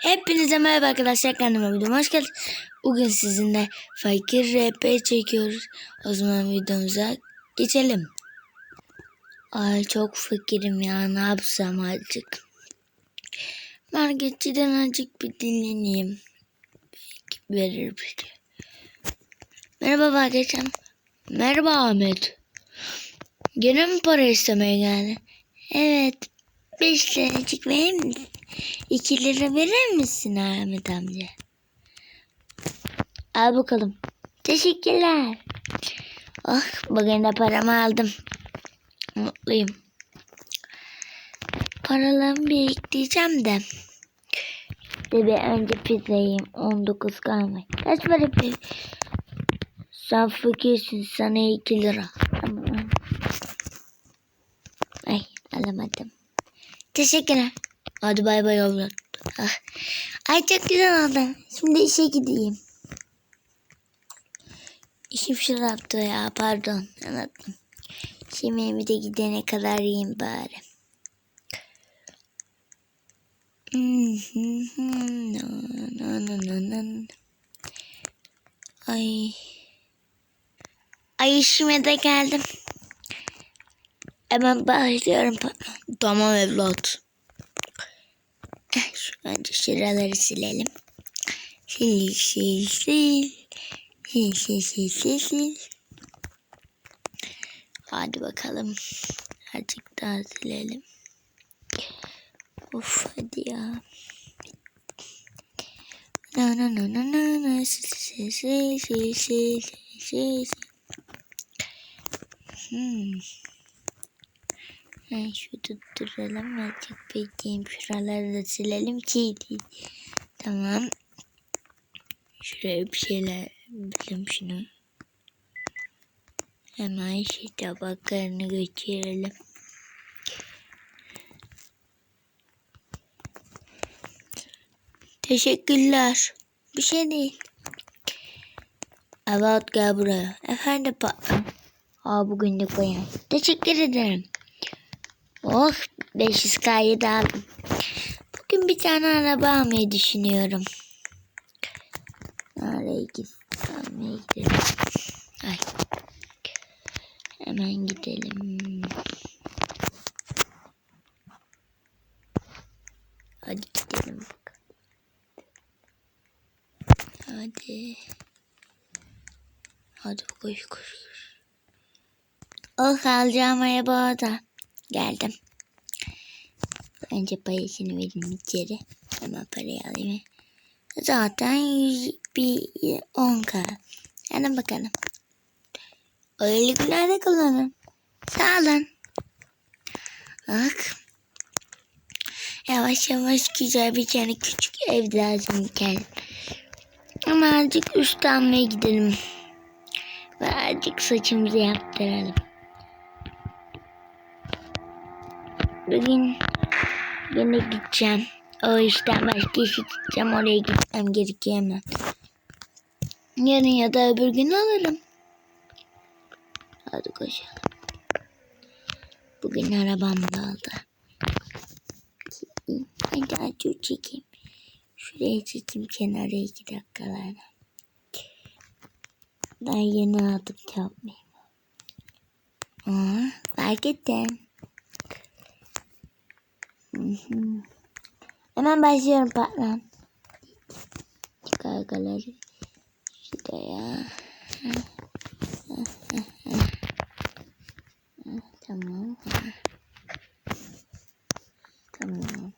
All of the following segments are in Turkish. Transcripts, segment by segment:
Hepinize merhaba arkadaşlar kanalıma videoma hoş geldiniz. Bugün sizinle fakir RP çekiyoruz. O zaman videomuza geçelim. Ay çok fakirim ya ne yapsam azıcık. Marketçiden azıcık bir dinleneyim. Belki verir bir şey. Merhaba marketçim. Merhaba Ahmet. Gene mi para istemeye geldin? Evet. Beş liracık verir misin? 2 lira verir misin Ahmet amca? Al bakalım. Teşekkürler. Oh bugün de paramı aldım. Mutluyum. Paralarımı biriktireceğim de. Bir önce pizza yiyeyim. 19 kalmay. Kaç para pizza? Sen fakirsin. Sana 2 lira. Tamam. Ay alamadım. Teşekkürler. Hadi bay bay evlat. Ah. Ay çok güzel oldu. Şimdi işe gideyim. İşim şuraptı ya pardon. Anlattım. Şimdi de gidene kadar yiyeyim bari. Ay. Ay işime de geldim. Hemen başlıyorum. Tamam evlat. Eh, Şu önce şuraları silelim. Sil sil sil. Sil sil sil sil sil. Hadi bakalım. Azıcık daha silelim. Of hadi ya. Na na na na na na sil sil sil sil sil sil sil. Hmm. Ben şu tutturalım azıcık bekleyeyim. Şuraları da silelim ki. Tamam. Şuraya bir şeyler bilim şunu. Hemen şey tabaklarını geçirelim. Teşekkürler. Bir şey değil. Evet gel buraya. Efendim patron. Aa bugün de koyayım. Teşekkür ederim. Oh 500 kayı da aldım. Bugün bir tane araba almayı düşünüyorum. Nereye? Almaya gidelim. Ay. Hemen gidelim. Hadi gidelim. Hadi. Hadi koş koş koş. Oh alacağım araba orada. Geldim. Önce parasını vereyim içeri. Hemen parayı alayım. Zaten 100, bir 10 k. Hadi bakalım. Öyle günlerde kullanın. Sağ olun. Bak. Yavaş yavaş güzel bir tane küçük ev lazım gel. Ama azıcık üst almaya gidelim. Ve azıcık saçımızı yaptıralım. Bugün yine gideceğim. O işten başka işe gideceğim. Oraya gitmem gerekiyor hemen. Yarın ya da öbür gün alırım. Hadi koşalım. Bugün arabam da aldı. Hadi acı çekeyim. Şuraya çekeyim kenara iki dakikalarda. Daha yeni aldım yapmayayım. Aa, fark ettim. Hemen başlıyorum patron. Kargaları şuraya. Tamam. Tamam.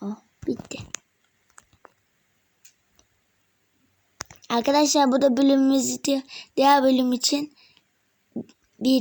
Oh bitti. Arkadaşlar bu da bölümümüz diğer bölüm için